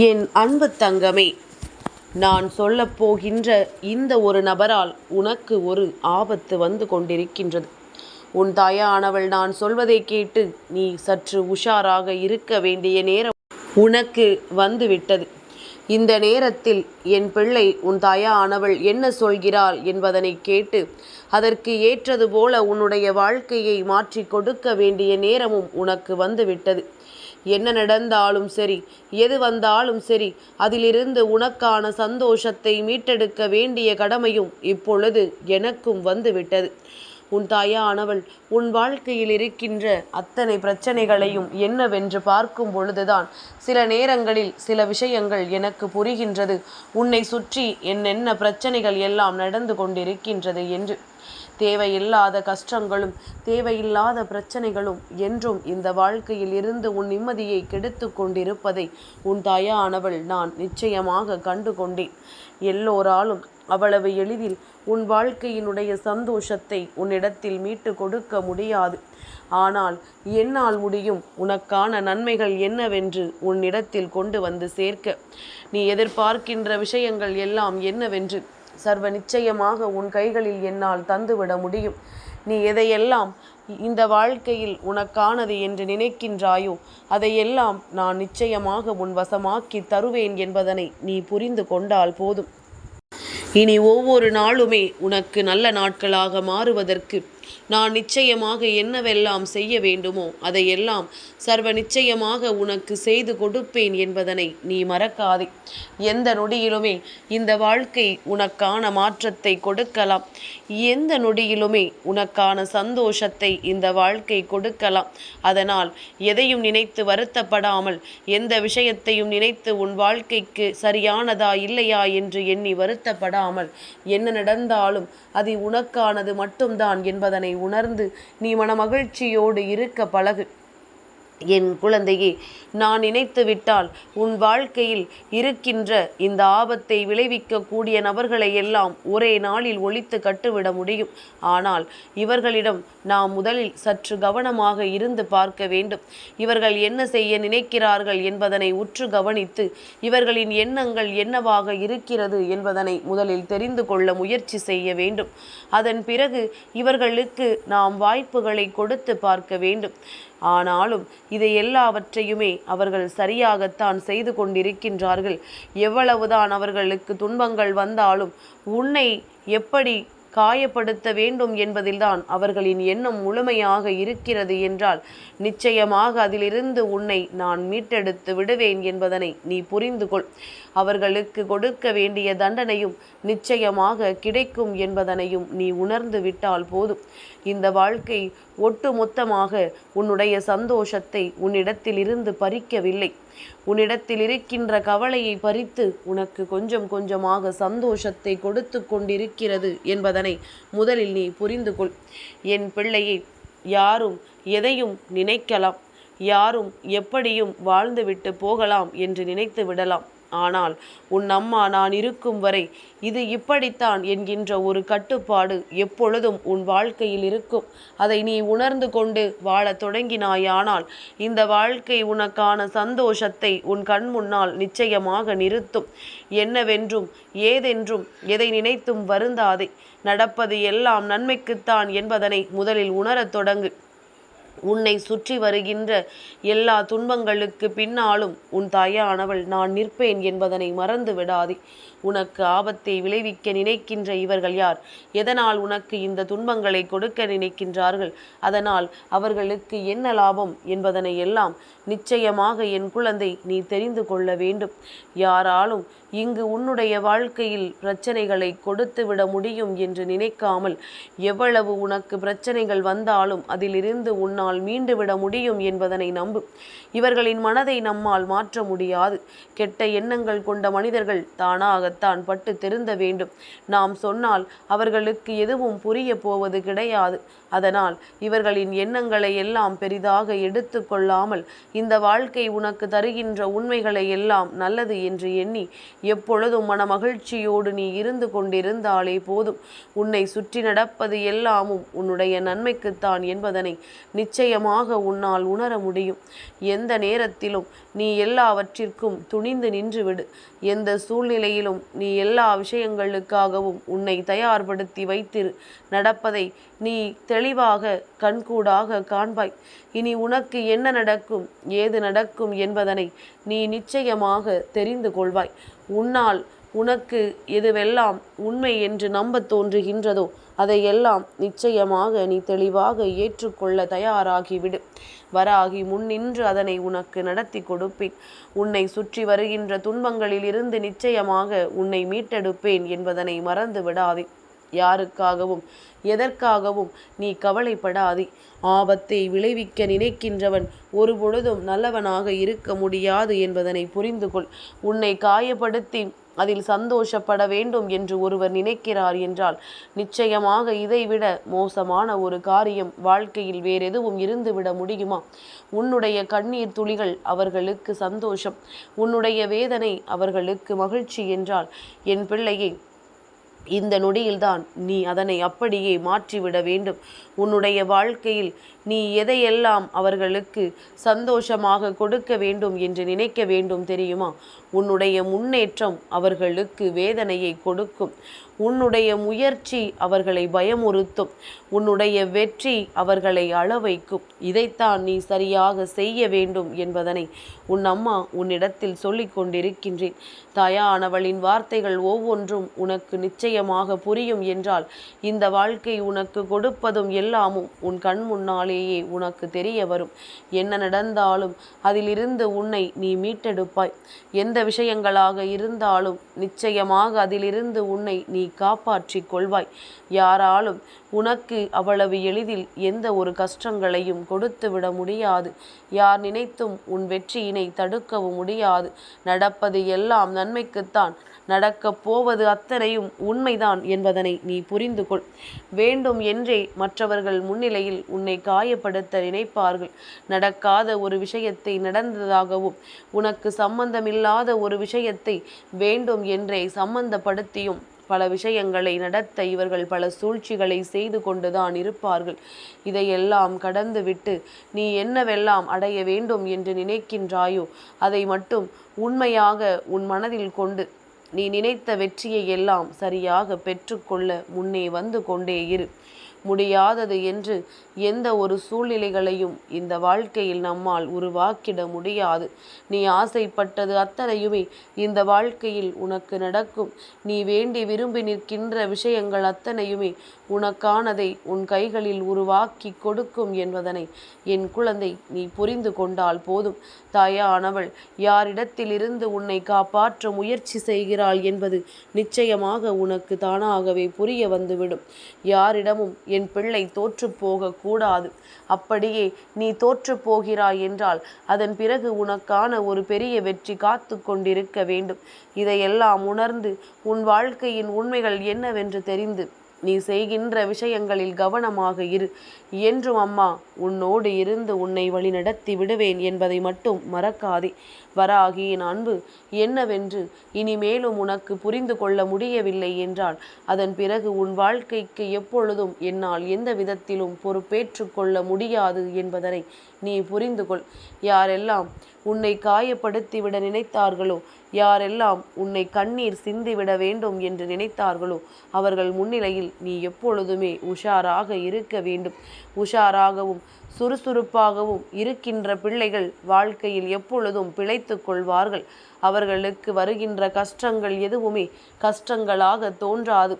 என் அன்பு தங்கமே நான் சொல்லப்போகின்ற இந்த ஒரு நபரால் உனக்கு ஒரு ஆபத்து வந்து கொண்டிருக்கின்றது. உன் தாயானவள் நான் சொல்வதை கேட்டு நீ சற்று உஷாராக இருக்க வேண்டிய நேரம் உனக்கு வந்துவிட்டது. இந்த நேரத்தில் என் பிள்ளை உன் தாயானவள் என்ன சொல்கிறாள் என்பதனை கேட்டு அதற்கு ஏற்றது போல உன்னுடைய வாழ்க்கையை மாற்றி கொடுக்க வேண்டிய நேரமும் உனக்கு வந்துவிட்டது. என்ன நடந்தாலும் சரி எது வந்தாலும் சரி அதிலிருந்து உனக்கான சந்தோஷத்தை மீட்டெடுக்க வேண்டிய கடமையும் இப்பொழுது எனக்கும் வந்துவிட்டது. உன் தாயானவள் உன் வாழ்க்கையில் இருக்கின்ற அத்தனை பிரச்சனைகளையும் என்னவென்று பார்க்கும் பொழுதுதான் சில நேரங்களில் சில விஷயங்கள் எனக்கு புரிகின்றது. உன்னை சுற்றி என்னென்ன பிரச்சனைகள் எல்லாம் நடந்து கொண்டிருக்கின்றது என்று. தேவையில்லாத கஷ்டங்களும் தேவையில்லாத பிரச்சனைகளும் என்றும் இந்த வாழ்க்கையில் இருந்து உன் நிம்மதியை கெடுத்து கொண்டிருப்பதை உன் தாயானவள் நான் நிச்சயமாக கண்டு கொண்டேன் எல்லோராலும் அவ்வளவு எளிதில் உன் வாழ்க்கையினுடைய சந்தோஷத்தை உன்னிடத்தில் மீட்டு கொடுக்க முடியாது. ஆனால் என்னால் முடியும் உனக்கான நன்மைகள் என்னவென்று உன்னிடத்தில் கொண்டு வந்து சேர்க்க. நீ எதிர்பார்க்கின்ற விஷயங்கள் எல்லாம் என்னவென்று சர்வ நிச்சயமாக உன் கைகளில் என்னால் தந்துவிட முடியும். நீ எதையெல்லாம் இந்த வாழ்க்கையில் உனக்கானது என்று நினைக்கின்றாயோ அதையெல்லாம் நான் நிச்சயமாக உன் வசமாக்கி தருவேன் என்பதனை நீ புரிந்து கொண்டால் போதும். இனி ஒவ்வொரு நாளுமே உனக்கு நல்ல நாட்களாக மாறுவதற்கு நான் நிச்சயமாக என்னவெல்லாம் செய்ய வேண்டுமோ அதையெல்லாம் சர்வ நிச்சயமாக உனக்கு செய்து கொடுப்பேன் என்பதனை நீ மறக்காதே. எந்த நொடியிலுமே இந்த வாழ்க்கை உனக்கான மாற்றத்தை கொடுக்கலாம். எந்த நொடியிலுமே உனக்கான சந்தோஷத்தை இந்த வாழ்க்கை கொடுக்கலாம். அதனால் எதையும் நினைத்து வருத்தப்படாமல் எந்த விஷயத்தையும் நினைத்து உன் வாழ்க்கைக்கு சரியானதா இல்லையா என்று எண்ணி வருத்தப்படாமல் என்ன நடந்தாலும் அது உனக்கானது மட்டும்தான் என்பதனை உணர்ந்து நீ மனமகிழ்ச்சியோடு இருக்க பழகு. என் குழந்தையே நான் நினைத்து விட்டால் உன் வாழ்க்கையில் இருக்கின்ற இந்த ஆபத்தை விளைவிக்கக்கூடிய நபர்களை எல்லாம் ஒரே நாளில் ஒழித்து கட்டுவிட முடியும். ஆனால் இவர்களிடம் நாம் முதலில் சற்று கவனமாக இருந்து பார்க்க வேண்டும். இவர்கள் என்ன செய்ய நினைக்கிறார்கள் என்பதனை உற்று கவனித்து இவர்களின் எண்ணங்கள் என்னவாக இருக்கிறது என்பதனை முதலில் தெரிந்து கொள்ள முயற்சி செய்ய வேண்டும். அதன் பிறகு இவர்களுக்கு நாம் வாய்ப்புகளை கொடுத்து பார்க்க வேண்டும். ஆனாலும் இதை எல்லாவற்றையுமே அவர்கள் சரியாகத்தான் செய்து கொண்டிருக்கின்றார்கள். எவ்வளவுதான் அவர்களுக்கு துன்பங்கள் வந்தாலும் உன்னை எப்படி காயப்படுத்த வேண்டும் என்பதில்தான் அவர்களின் எண்ணம் முழுமையாக இருக்கிறது என்றால் நிச்சயமாக அதிலிருந்து உன்னை நான் மீட்டெடுத்து விடுவேன் என்பதனை நீ புரிந்து கொள். அவர்களுக்கு கொடுக்க வேண்டிய தண்டனையும் நிச்சயமாக கிடைக்கும் என்பதனையும் நீ உணர்ந்து விட்டால் போதும். இந்த வாழ்க்கை ஒட்டுமொத்தமாக உன்னுடைய சந்தோஷத்தை உன்னிடத்திலிருந்து பறிக்கவில்லை. உன்னிடத்தில் இருக்கின்ற கவலையை பறித்து உனக்கு கொஞ்சம் கொஞ்சமாக சந்தோஷத்தை கொடுத்து கொண்டிருக்கிறது என்பதனை முதலில் நீ புரிந்து கொள் என் பிள்ளையை யாரும் எதையும் நினைக்கலாம். யாரும் எப்படியும் வாழ்ந்துவிட்டு போகலாம் என்று நினைத்து விடலாம். ஆனால் உன் அம்மா நான் இருக்கும் வரை இது இப்படித்தான் என்கின்ற ஒரு கட்டுப்பாடு எப்பொழுதும் உன் வாழ்க்கையில் இருக்கும். அதை நீ உணர்ந்து கொண்டு வாழத் தொடங்கினாயானால் இந்த வாழ்க்கை உனக்கான சந்தோஷத்தை உன் கண் முன்னால் நிச்சயமாக நிறுத்தும். என்னவென்றும் ஏதென்றும் எதை நினைத்தும் வருந்தாதே. நடப்பது எல்லாம் நன்மைக்குத்தான் என்பதனை முதலில் உணரத் தொடங்கு. உன்னை சுற்றி வருகின்ற எல்லா துன்பங்களுக்கு பின்னாலும் உன் தாயானவள் நான் நிற்பேன் என்பதனை மறந்து விடாதே உனக்கு ஆபத்தை விளைவிக்க நினைக்கின்ற இவர்கள் யார்? எதனால் உனக்கு இந்த துன்பங்களை கொடுக்க நினைக்கின்றார்கள்? அதனால் அவர்களுக்கு என்ன லாபம் என்பதனை எல்லாம் நிச்சயமாக என் குழந்தை நீ தெரிந்து கொள்ள வேண்டும். யாராலும் இங்கு உன்னுடைய வாழ்க்கையில் பிரச்சனைகளை கொடுத்து விட முடியும் என்று நினைக்காமல் எவ்வளவு உனக்கு பிரச்சனைகள் வந்தாலும் அதிலிருந்து உன்னால் மீண்டு விட முடியும் என்பதனை நம்பு. இவர்களின் மனதை நம்மால் மாற்ற முடியாது. கெட்ட எண்ணங்கள் கொண்ட மனிதர்கள் தானாகத்தான் பட்டு திருந்த வேண்டும். நாம் சொன்னால் அவர்களுக்கு எதுவும் புரிய போவது கிடையாது. அதனால் இவர்களின் எண்ணங்களை எல்லாம் பெரிதாக எடுத்து கொள்ளாமல் இந்த வாழ்க்கை உனக்கு தருகின்ற உண்மைகளை எல்லாம் நல்லது என்று எண்ணி எப்பொழுதும் மன மகிழ்ச்சியோடு நீ இருந்து கொண்டிருந்தாலே போதும். உன்னை சுற்றி நடப்பது எல்லாமும் உன்னுடைய நன்மைக்குத்தான் என்பதனை நிச்சயமாக உன்னால் உணர முடியும். எந்த நேரத்திலும் நீ எல்லாவற்றிற்கும் துணிந்து நின்றுவிடு. எந்த சூழ்நிலையிலும் நீ எல்லா விஷயங்களுக்காகவும் உன்னை தயார்படுத்தி வைத்திரு. நடப்பதை நீ தெளிவாக கண்கூடாக காண்பாய். இனி உனக்கு என்ன நடக்கும் ஏது நடக்கும் என்பதனை நீ நிச்சயமாக தெரிந்து கொள்வாய். உன்னால் உனக்கு எதுவெல்லாம் உண்மை என்று நம்பத் தோன்றுகின்றதோ அதையெல்லாம் நிச்சயமாக நீ தெளிவாக ஏற்றுக்கொள்ள தயாராகிவிடு. வராகி முன்னின்று அதனை உனக்கு நடத்தி கொடுப்பேன். உன்னை சுற்றி வருகின்ற துன்பங்களில் இருந்து நிச்சயமாக உன்னை மீட்டெடுப்பேன் என்பதனை மறந்து விடாதே யாருக்காகவும் எதற்காகவும் நீ கவலைப்படாதே. ஆபத்தை விளைவிக்க நினைக்கின்றவன் ஒரு பொழுதும் நல்லவனாக இருக்க முடியாது என்பதனை புரிந்து கொள். உன்னை காயப்படுத்தி அதில் சந்தோஷப்பட வேண்டும் என்று ஒருவர் நினைக்கிறார் என்றால் நிச்சயமாக இதைவிட மோசமான ஒரு காரியம் வாழ்க்கையில் வேறெதுவும் இருந்துவிட முடியுமா? உன்னுடைய கண்ணீர் துளிகள் அவர்களுக்கு சந்தோஷம். உன்னுடைய வேதனை அவர்களுக்கு மகிழ்ச்சி என்றால் என் பிள்ளையை இந்த நொடியில்தான் நீ அதனை அப்படியே மாற்றிவிட வேண்டும். உன்னுடைய வாழ்க்கையில் நீ எதையெல்லாம் அவர்களுக்கு சந்தோஷமாக கொடுக்க வேண்டும் என்று நினைக்க வேண்டும் தெரியுமா? உன்னுடைய முன்னேற்றம் அவர்களுக்கு வேதனையை கொடுக்கும். உன்னுடைய முயற்சி அவர்களை பயமுறுத்தும். உன்னுடைய வெற்றி அவர்களை அள வைக்கும் இதைத்தான் நீ சரியாக செய்ய வேண்டும் என்பதனை உன் அம்மா உன்னிடத்தில் சொல்லிக் கொண்டிருக்கின்றேன். தாயானவளின் வார்த்தைகள் ஒவ்வொன்றும் உனக்கு நிச்சயமாக புரியும் என்றால் இந்த வாழ்க்கை உனக்கு கொடுப்பதும் எல்லாமும் உன் கண் முன்னாலேயே உனக்கு தெரிய வரும். என்ன நடந்தாலும் அதிலிருந்து உன்னை நீ மீட்டெடுப்பாய். எந்த விஷயங்களாக இருந்தாலும் நிச்சயமாக அதிலிருந்து உன்னை நீ காப்பாற்றிக் கொள்வாய். யாராலும் உனக்கு அவ்வளவு எளிதில் எந்த ஒரு கஷ்டங்களையும் கொடுத்து விட முடியாது. யார் நினைத்தும் உன் வெற்றியினை தடுக்கவும் முடியாது. நடப்பது எல்லாம் நன்மைக்குத்தான். நடக்கப் போவது அத்தனையும் உண்மைதான் என்பதனை நீ புரிந்து கொள் வேண்டும் என்றே மற்றவர்கள் முன்னிலையில் உன்னை காயப்படுத்த நினைப்பார்கள். நடக்காத ஒரு விஷயத்தை நடந்ததாகவும் உனக்கு சம்பந்தமில்லாத ஒரு விஷயத்தை வேண்டும் என்றே சம்பந்தப்படுத்தியும் பல விஷயங்களை நடத்த இவர்கள் பல சூழ்ச்சிகளை செய்து கொண்டுதான் இருப்பார்கள். இதையெல்லாம் கடந்துவிட்டு நீ என்னவெல்லாம் அடைய வேண்டும் என்று நினைக்கின்றாயோ அதை மட்டும் உண்மையாக உன் மனதில் கொண்டு நீ நினைத்த வெற்றியை எல்லாம் சரியாக பெற்றுக்கொள்ள முன்னே வந்து கொண்டே இரு. முடியாதது என்று எந்த ஒரு சூழ்நிலைகளையும் இந்த வாழ்க்கையில் நம்மால் உருவாக்கிட முடியாது. நீ ஆசைப்பட்டது அத்தனையுமே இந்த வாழ்க்கையில் உனக்கு நடக்கும். நீ வேண்டி விரும்பி நிற்கின்ற விஷயங்கள் அத்தனையுமே உனக்கானதை உன் கைகளில் உருவாக்கி கொடுக்கும் என்பதனை என் குழந்தை நீ புரிந்து கொண்டால் போதும். தாயானவள் யாரிடத்திலிருந்து உன்னை காப்பாற்ற முயற்சி செய்கிறாள் என்பது நிச்சயமாக உனக்கு தானாகவே புரிய வந்துவிடும். யாரிடமும் என் பிள்ளை தோற்று போகக்கூடாது. அப்படியே நீ தோற்று போகிறாய் என்றால் அதன் பிறகு உனக்கான ஒரு பெரிய வெற்றி காத்து கொண்டிருக்க வேண்டும். இதையெல்லாம் உணர்ந்து உன் வாழ்க்கையின் உண்மைகள் என்னவென்று தெரிந்து நீ செய்கின்ற விஷயங்களில் கவனமாக இரு. என்றும் அம்மா உன்னோடு இருந்து உன்னை வழிநடத்தி விடுவேன் என்பதை மட்டும் மறக்காதே. வராகியின் அன்பு என்னவென்று இனிமேலும் உனக்கு புரிந்து கொள்ள முடியவில்லை என்றால் அதன் பிறகு உன் வாழ்க்கைக்கு எப்பொழுதும் என்னால் எந்த விதத்திலும் பொறுப்பேற்று கொள்ள முடியாது என்பதனை நீ புரிந்து கொள் யாரெல்லாம் உன்னை காயப்படுத்திவிட நினைத்தார்களோ? யாரெல்லாம் உன்னை கண்ணீர் சிந்திவிட வேண்டும் என்று நினைத்தார்களோ? அவர்கள் முன்னிலையில் நீ எப்பொழுதுமே உஷாராக இருக்க வேண்டும். உஷாராகவும் சுறுசுறுப்பாகவும் இருக்கின்ற பிள்ளைகள் வாழ்க்கையில் எப்பொழுதும் பிழைத்து கொள்வார்கள். அவர்களுக்கு வருகின்ற கஷ்டங்கள் எதுவுமே கஷ்டங்களாக தோன்றாது.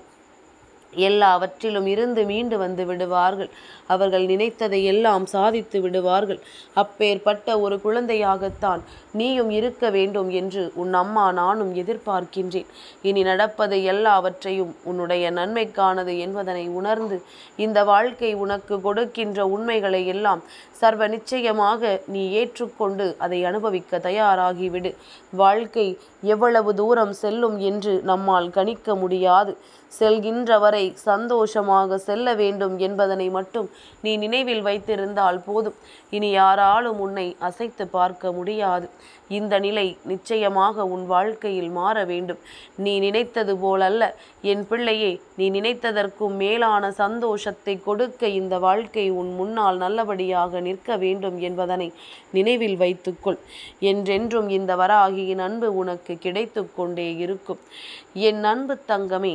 எல்லாவற்றிலும் இருந்து மீண்டு வந்து விடுவார்கள். அவர்கள் நினைத்ததை எல்லாம் சாதித்து விடுவார்கள். அப்பேற்பட்ட ஒரு குழந்தையாகத்தான் நீயும் இருக்க வேண்டும் என்று உன் அம்மா நானும் எதிர்பார்க்கின்றேன். இனி நடப்பது எல்லாவற்றையும் உன்னுடைய நன்மைக்கானது என்பதனை உணர்ந்து இந்த வாழ்க்கை உனக்கு கொடுக்கின்ற உண்மைகளை எல்லாம் சர்வ நிச்சயமாக நீ ஏற்றுக்கொண்டு அதை அனுபவிக்க தயாராகிவிடு. வாழ்க்கை எவ்வளவு தூரம் செல்லும் என்று நம்மால் கணிக்க முடியாது. செல்கின்ற வரை சந்தோஷமாக செல்ல வேண்டும் என்பதனை மட்டும் நீ நினைவில் வைத்திருந்தால் போதும். இனி யாராலும் உன்னை அசைத்து பார்க்க முடியாது. இந்த நிலை நிச்சயமாக உன் வாழ்க்கையில் மாற வேண்டும். நீ நினைத்தது போலல்ல. என் பிள்ளையே நீ நினைத்ததற்கும் மேலான சந்தோஷத்தை கொடுக்க இந்த வாழ்க்கை உன் முன்னால் நல்லபடியாக நிற்க வேண்டும் என்பதனை நினைவில் வைத்துக்கொள். என்றென்றும் இந்த வராகியின் அன்பு உனக்கு கிடைத்து கொண்டே இருக்கும். என் அன்பு தங்கமே